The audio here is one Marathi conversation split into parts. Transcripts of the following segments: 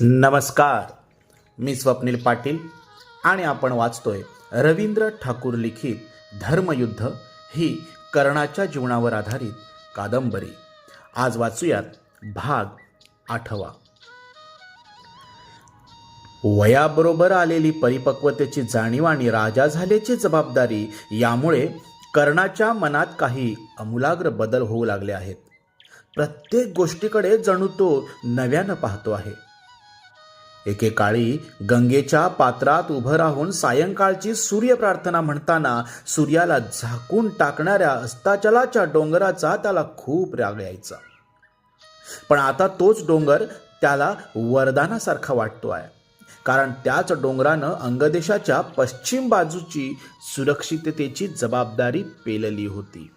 नमस्कार. मी स्वप्नील पाटील आणि आपण वाचतोय रवींद्र ठाकूर लिखित धर्मयुद्ध ही कर्णाच्या जीवनावर आधारित कादंबरी. आज वाचूयात भाग आठवा. वयाबरोबर आलेली परिपक्वतेची जाणीव आणि राजा झाल्याची जबाबदारी यामुळे कर्णाच्या मनात काही अमूलाग्र बदल होऊ लागले आहेत. प्रत्येक गोष्टीकडे जणू तो नव्यानं पाहतो आहे. एकेकाळी गंगेच्या पात्रात उभं राहून सायंकाळची सूर्यप्रार्थना म्हणताना सूर्याला झाकून टाकणाऱ्या अस्ताचलाच्या डोंगराचा त्याला खूप राग यायचा. पण आता तोच डोंगर त्याला वरदानासारखा वाटतो आहे. कारण त्याच डोंगरानं अंगदेशाच्या पश्चिम बाजूची सुरक्षिततेची जबाबदारी पेलली होती.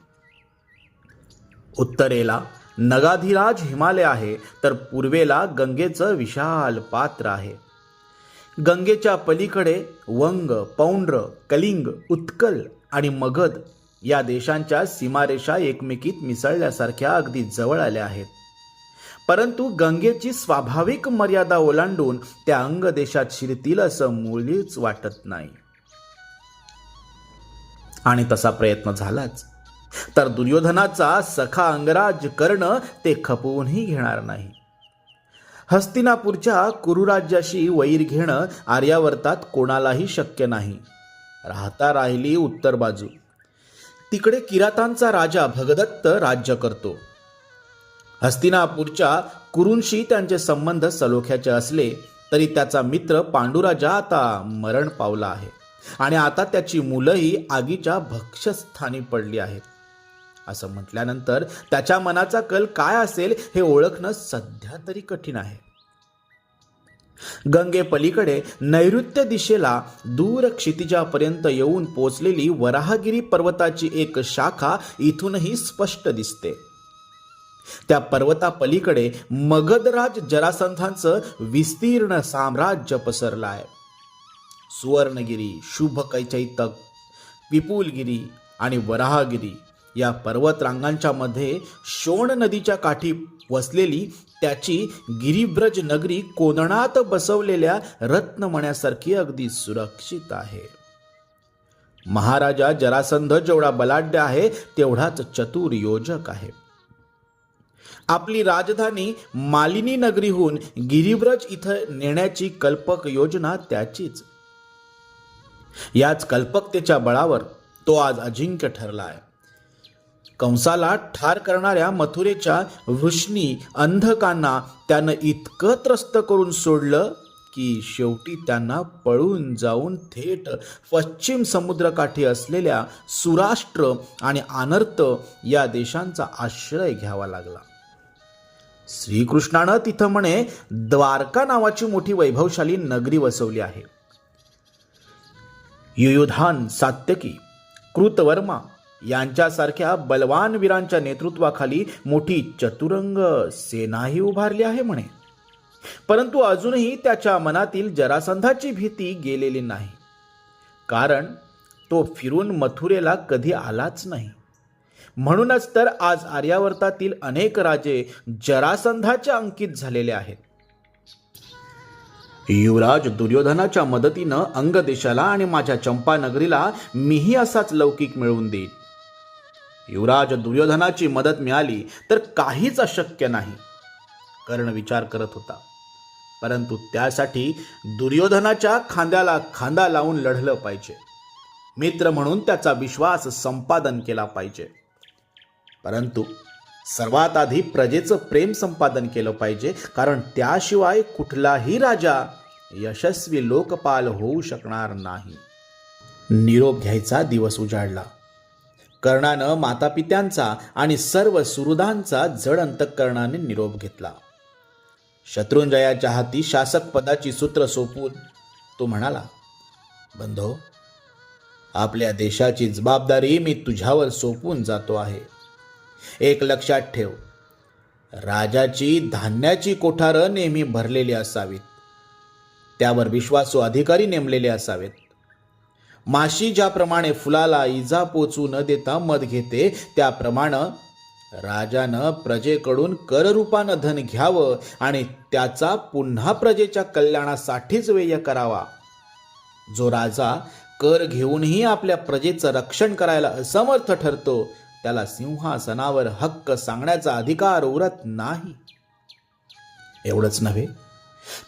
उत्तरेला नगाधिराज हिमालय आहे तर पूर्वेला गंगेचं विशाल पात्र आहे. गंगेच्या पलीकडे वंग पौंड्र कलिंग उत्कल आणि मगध या देशांच्या सीमारेषा एकमेकीत मिसळल्यासारख्या अगदी जवळ आल्या आहेत. परंतु गंगेची स्वाभाविक मर्यादा ओलांडून त्या अंग देशात शिरतील असं मुळीच वाटत नाही. आणि तसा प्रयत्न झालाच. तर दुर्योधनाचा सखा अंगराज कर्ण ते खपवूनही घेणार नाही. हस्तिनापूरच्या कुरुराज्याशी वैर घेणं आर्यावर्तात कोणालाही शक्य नाही. राहता राहिली उत्तर बाजू. तिकडे किरातांचा राजा भगदत्त राज्य करतो. हस्तिनापूरच्या कुरूंशी त्यांचे संबंध सलोख्याचे असले तरी त्याचा मित्र पांडुराजा आता मरण पावला आहे. आणि आता त्याची मुलंही आगीच्या भक्षस्थानी पडली आहेत. असं म्हटल्यानंतर त्याच्या मनाचा कल काय असेल हे ओळखणं सध्या तरी कठीण आहे. गंगे पलीकडे नैऋत्य दिशेला दूर क्षितिजापर्यंत येऊन पोचलेली वराहगिरी पर्वताची एक शाखा इथूनही स्पष्ट दिसते. त्या पर्वतापलीकडे मगधराज जरासंधांचं विस्तीर्ण साम्राज्य पसरलं आहे सुवर्णगिरी शुभ कैचैतक विपुलगिरी आणि वराहगिरी या पर्वतरांगांच्या मध्ये शोण नदीच्या काठी वसलेली त्याची गिरिब्रज नगरी कोंदणात बसवलेल्या रत्नमण्यासारखी अगदी सुरक्षित आहे. महाराजा जरासंध जेवढा बलाढ्य आहे तेवढाच चतुर योजक आहे. आपली राजधानी मालिनी नगरीहून गिरिब्रज इथं नेण्याची कल्पक योजना त्याचीच. याच कल्पकतेच्या बळावर तो आज अजिंक्य ठरला आहे कंसाला ठार करणाऱ्या मथुरेच्या वृष्णी अंधकांना त्यानं इतकं त्रस्त करून सोडलं की शेवटी त्यांना पळून जाऊन थेट पश्चिम समुद्रकाठी असलेल्या सुराष्ट्र आणि आनर्त या देशांचा आश्रय घ्यावा लागला. श्रीकृष्णानं तिथं म्हणे द्वारका नावाची मोठी वैभवशाली नगरी वसवली आहे. युयुधान सात्यकी कृतवर्मा यांच्यासारख्या बलवान वीरांच्या नेतृत्वाखाली मोठी चतुरंग सेनाही उभारली आहे म्हणे. परंतु अजूनही त्याच्या मनातील जरासंधाची भीती गेलेली नाही. कारण तो फिरून मथुरेला कधी आलाच नाही. म्हणूनच तर आज आर्यावर्तातील अनेक राजे जरासंधाच्या अंकित झालेले आहेत. युवराज दुर्योधनाच्या मदतीनं अंगदेशाला आणि माझ्या चंपानगरीला मीही असाच लौकिक मिळवून देईन. युवराज दुर्योधनाची मदत मिळाली तर काहीच अशक्य नाही कर्ण विचार करत होता. परंतु त्यासाठी दुर्योधनाच्या खांद्याला खांदा लावून लढलं पाहिजे. मित्र म्हणून त्याचा विश्वास संपादन केला पाहिजे. परंतु सर्वात आधी प्रजेचं प्रेम संपादन केलं पाहिजे कारण त्याशिवाय कुठलाही राजा यशस्वी लोकपाल होऊ शकणार नाही. निरोप घ्यायचा दिवस उजाडला. कर्णानं मातापित्यांचा आणि सर्व सुहृदांचा जड अंतकरणाने निरोप घेतला. शत्रुंजयाच्या हाती शासक पदाची सूत्र सोपून तो म्हणाला बंधो आपल्या देशाची जबाबदारी मी तुझ्यावर सोपून जातो आहे. एक लक्षात ठेव राजाची धान्याची कोठारं नेहमी भरलेली असावीत. त्यावर विश्वासू अधिकारी नेमलेले असावेत. माशी ज्याप्रमाणे फुलाला इजा पोचू न देता मध घेते त्याप्रमाणे राजानं प्रजेकडून कररूपानं धन घ्यावं आणि त्याचा पुन्हा प्रजेच्या कल्याणासाठीच व्यय करावा. जो राजा कर घेऊनही आपल्या प्रजेचं रक्षण करायला असमर्थ ठरतो त्याला सिंहासनावर हक्क सांगण्याचा अधिकार उरत नाही. एवढंच नव्हे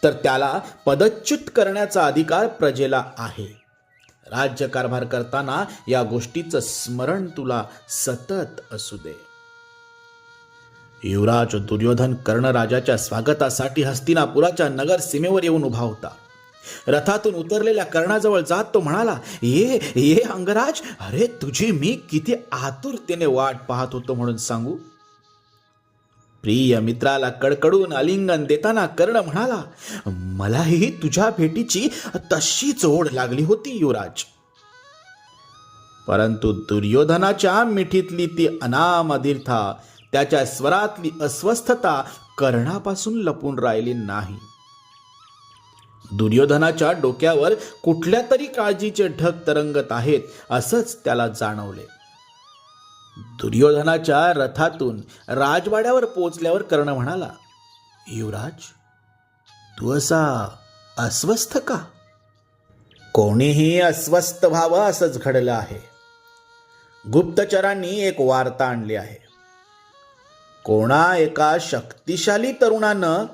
तर त्याला पदच्युत करण्याचा अधिकार प्रजेला आहे. राज्यकारभार करताना या गोष्टीचं स्मरण तुला सतत असू दे. युवराज दुर्योधन कर्णराजाच्या स्वागतासाठी हस्तिनापुराच्या नगर सीमेवर येऊन उभा होता. रथातून उतरलेल्या कर्णाजवळ जात तो म्हणाला ये ये अंगराज अरे तुझी मी किती आतुरतेने वाट पाहत होतो म्हणून सांगू. प्रिय मित्राला कडकडून आलिंगन देताना कर्ण म्हणाला मलाही तुझ्या भेटीची तशीच ओढ लागली होती युवराज. परंतु दुर्योधनाच्या मिठीतली ती अनामधीरता त्याच्या स्वरातली अस्वस्थता कर्णापासून लपून राहिली नाही. दुर्योधनाच्या डोक्यावर कुठल्या तरी काळजीचे ढग तरंगत आहेत असंच त्याला जाणवले. दुर्योधनाच्या रथातून राजवाड्यावर पोचल्यावर कर्ण म्हणाला युवराज तू असा अस्वस्थ का? कोणीही अस्वस्थ व्हावं असंच घडलं आहे. गुप्तचरांनी एक वार्ता आणली आहे. कोणा एका शक्तिशाली तरुणानं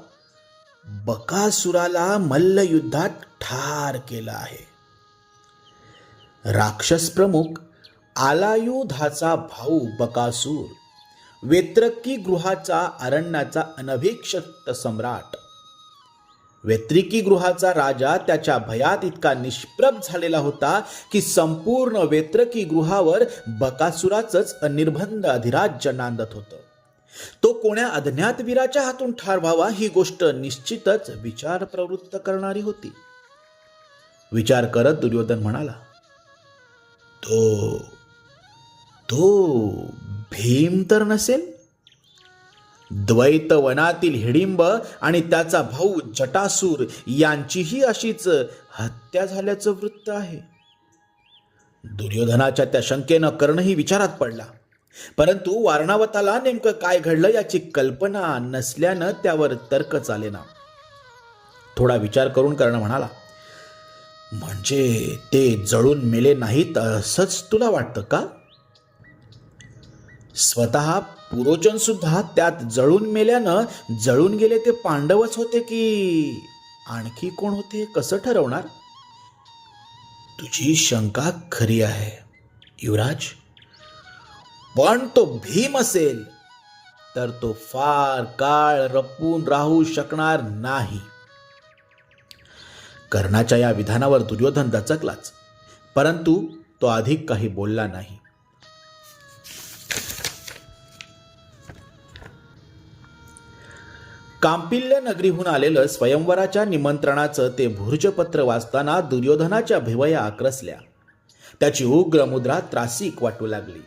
बकासुराला मल्लयुद्धात ठार केलं आहे. राक्षस प्रमुख आलायुधाचा भाऊ बकासूर वेत्रकी गृहाचा अरण्याचा अनभिक्षत सम्राट गृहाचा राजा त्याच्या भयात इतका निष्प्रभ झालेला होता की संपूर्ण वेत्रकी गृहावर बकासुराचंच अनिर्बंध अधिराज्य नांदत होतं. तो कोण्या अज्ञात वीराच्या हातून ठार व्हावा ही गोष्ट निश्चितच विचार प्रवृत्त करणारी होती. विचार करत दुर्योधन म्हणाला तो तो भीम तर नसेल? द्वैत वनातील हिडिंब आणि त्याचा भाऊ जटासूर यांचीही अशीच हत्या झाल्याचं वृत्त आहे. दुर्योधनाच्या त्या शंकेनं कर्णही विचारात पडला. परंतु वारणावताला नेमकं काय घडलं याची कल्पना नसल्यानं त्यावर तर्क चालेना. थोडा विचार करून कर्ण म्हणाला म्हणजे ते जळून मेले नाहीत असंच तुला वाटतं का? स्वतः पुरोचन सुद्धा त्यात जळून मेल्यानं जळून गेले ते पांडवच होते की आणखी कोण होते कसं ठरवणार? तुझी शंका खरी आहे युवराज. पण तो भीम असेल तर तो फार काळ रपून राहू शकणार नाही. कर्णाच्या या विधानावर दुर्योधन दचकलाच परंतु तो अधिक काही बोलला नाही. कांपिल्य नगरीहून आलेलं स्वयंवराच्या निमंत्रणाचं ते भुर्जपत्र वाचताना दुर्योधनाच्या भिवया आक्रसल्या. त्याची उग्र मुद्रा त्रासिक वाटू लागली.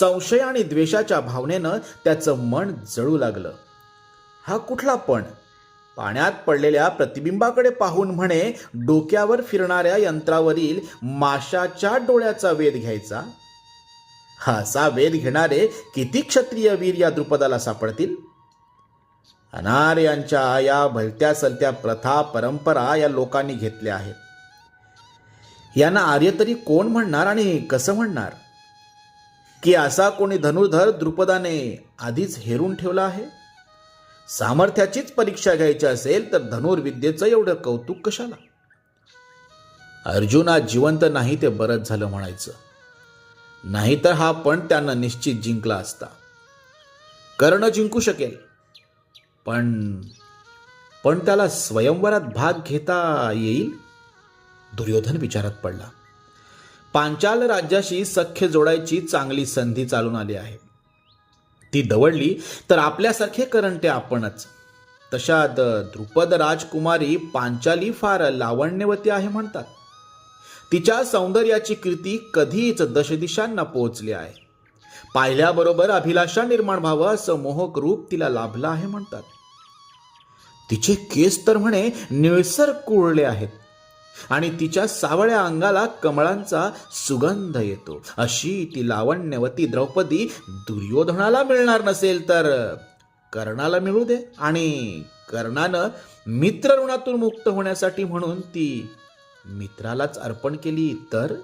संशय आणि द्वेषाच्या भावनेनं त्याचं मन जळू लागलं. हा कुठला पण? पाण्यात पडलेल्या प्रतिबिंबाकडे पाहून म्हणे डोक्यावर फिरणाऱ्या यंत्रावरील माशाच्या डोळ्याचा वेध घ्यायचा? हा असा वेध घेणारे किती क्षत्रिय वीर या द्रुपदाला सापडतील? अनार यांच्या या भलत्या सलत्या प्रथा परंपरा या लोकांनी घेतल्या आहेत. यांना आर्य तरी कोण म्हणणार आणि कसं म्हणणार? की असा कोणी धनुर्धर द्रुपदाने आधीच हेरून ठेवला आहे? सामर्थ्याचीच परीक्षा घ्यायची असेल तर धनुर्विद्येचं एवढं कौतुक कशाला? अर्जुना जिवंत नाही ते बरंच झालं म्हणायचं. नाहीतर हा पण त्यानं निश्चित जिंकला असता. कर्ण जिंकू शकेल. पण पण त्याला स्वयंवरात भाग घेता येईल? दुर्योधन विचारात पडला. पांचाल राज्याशी सख्य जोडायची चांगली संधी चालून आली आहे. ती दवडली तर आपल्यासारखे करंटे आपणच. तशात द्रुपद राजकुमारी पांचाली फार लावण्यवती आहे म्हणतात. तिच्या सौंदर्याची कीर्ती कधीच दशदिशांना पोहोचली आहे. पाहिल्याबरोबर अभिलाषा निर्माण व्हावं असं मोहक रूप तिला लाभलं आहे म्हणतात. तिचे केस तर म्हणे निळसर कुळले आहेत. आणि तिच्या सावळ्या अंगाला कमळांचा सुगंध येतो. अशी ती लावण्यवती द्रौपदी दुर्योधनाला मिळणार नसेल तर कर्णाला मिळू दे. आणि कर्णानं मित्र ऋणातून मुक्त होण्यासाठी म्हणून ती मित्रालाच अर्पण केली तर?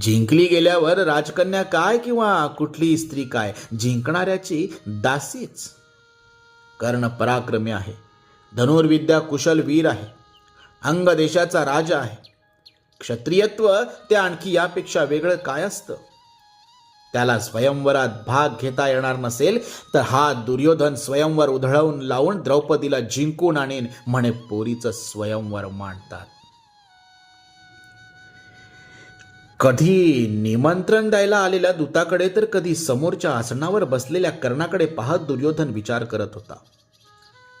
जिंकली गेल्यावर राजकन्या काय किंवा कुठली स्त्री काय? जिंकणाऱ्याची दासीच. कर्ण पराक्रमी आहे. धनुर्विद्या कुशल वीर आहे. अंग देशाचा राजा आहे. क्षत्रियत्व ते आणखी यापेक्षा वेगळं काय असतं? त्याला स्वयंवरात भाग घेता येणार नसेल तर हा दुर्योधन स्वयंवर उधळवून लावून द्रौपदीला जिंकून आणेन म्हणे पोरीचं स्वयंवर मांडतात. कधी निमंत्रण द्यायला आलेल्या दूताकडे तर कधी समोरच्या आसनावर बसलेल्या कर्णाकडे पाहत दुर्योधन विचार करत होता.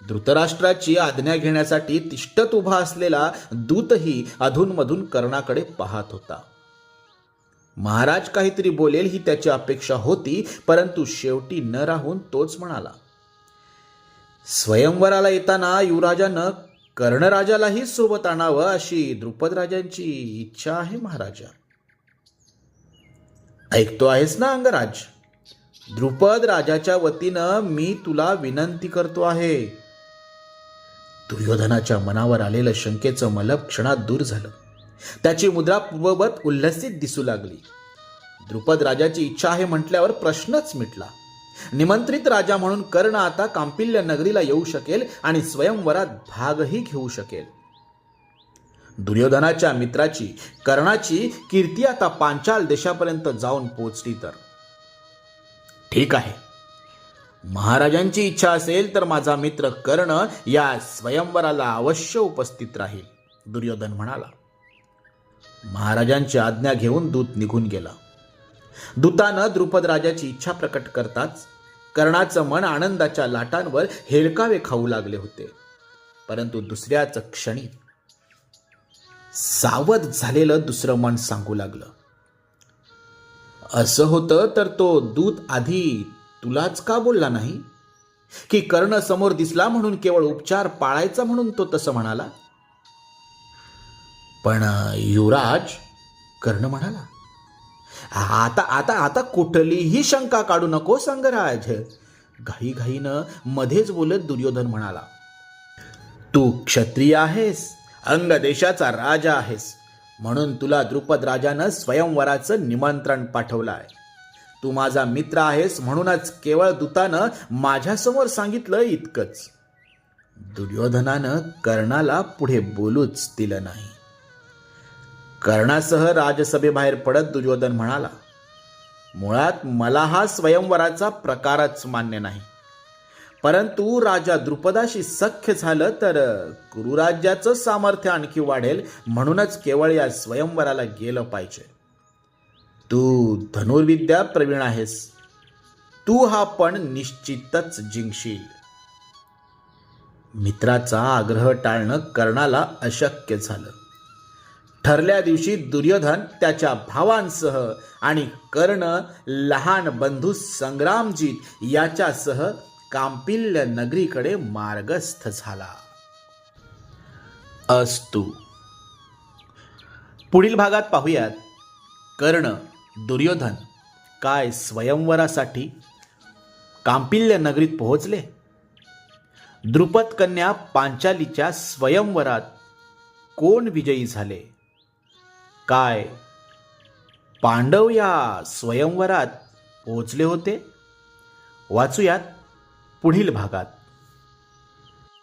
धृतराष्ट्राची आज्ञा घेण्यासाठी तिष्ठत उभा असलेला दूतही अधूनमधून कर्णाकडे पाहत होता. महाराज काहीतरी बोलेल ही त्याची अपेक्षा होती परंतु शेवटी न राहून तोच म्हणाला. स्वयंवराला येताना युवराजानं कर्णराजालाही सोबत आणावं अशी द्रुपदराजांची इच्छा आहे महाराजा. ऐकतो आहेस ना अंगराज? द्रुपद राजाच्या वतीनं मी तुला विनंती करतो आहे. दुर्योधनाच्या मनावर आलेलं शंकेचं मलप क्षणात दूर झालं. त्याची मुद्रा पूर्ववत उल्हसित दिसू लागली. द्रुपद राजाची इच्छा आहे म्हटल्यावर प्रश्नच मिटला. निमंत्रित राजा म्हणून कर्ण आता कांपिल्य नगरीला येऊ शकेल आणि स्वयंवरात भागही घेऊ शकेल. दुर्योधनाच्या मित्राची कर्णाची कीर्ती आता पांचाल देशापर्यंत जाऊन पोचली तर. ठीक आहे. महाराजांची इच्छा असेल तर माझा मित्र कर्ण या स्वयंवराला अवश्य उपस्थित राहील दुर्योधन म्हणाला. महाराजांची आज्ञा घेऊन दूत निघून गेला. दूतानं द्रुपद राजाची इच्छा प्रकट करताच कर्णाचं मन आनंदाच्या लाटांवर हेलकावे खाऊ लागले होते. परंतु दुसऱ्याच क्षणी सावध झालेलं दुसरं मन सांगू लागलं. असं होतं तर तो दूत आधी तुलाच का बोलला नाही? की कर्ण समोर दिसला म्हणून केवळ उपचार पाळायचा म्हणून तो तसं म्हणाला? पण युवराज कर्ण म्हणाला आता आता आता कुठलीही शंका काढू नको संगराज. घाईघाईनं मध्येच बोलत दुर्योधन म्हणाला तू क्षत्रिय आहेस. अंग देशाचा राजा आहेस. म्हणून तुला द्रुपद राजानं स्वयंवराचं निमंत्रण पाठवलं आहे तू माझा मित्र आहेस म्हणूनच केवळ दूतानं माझ्यासमोर सांगितलं इतकंच. दुर्योधनानं कर्णाला पुढे बोलूच दिलं नाही. कर्णासह राजसभेबाहेर पडत दुर्योधन म्हणाला मुळात मला हा स्वयंवराचा प्रकारच मान्य नाही. परंतु राजा द्रुपदाशी सख्य झालं तर कुरुराज्याचं सामर्थ्य आणखी वाढेल म्हणूनच केवळ या स्वयंवराला गेलं पाहिजे. तू धनुर्विद्या प्रवीण आहेस. तू हा पण निश्चितच जिंकशील. मित्राचा आग्रह टाळणं कर्णाला अशक्य झालं. ठरल्या दिवशी दुर्योधन त्याच्या भावांसह आणि कर्ण लहान बंधू संग्रामजीत याच्यासह कांपिल्य नगरीकडे मार्गस्थ झाला. अस्तु. पुढील भागात पाहूयात. कर्ण दुर्योधन काय स्वयंवरासाठी कांपिल्य नगरीत पोहोचले? द्रुपद कन्या पांचालीच्या स्वयंवरात कोण विजयी झाले? काय पांडव या स्वयंवरात पोहोचले होते? वाचूयात. पुढील भागात.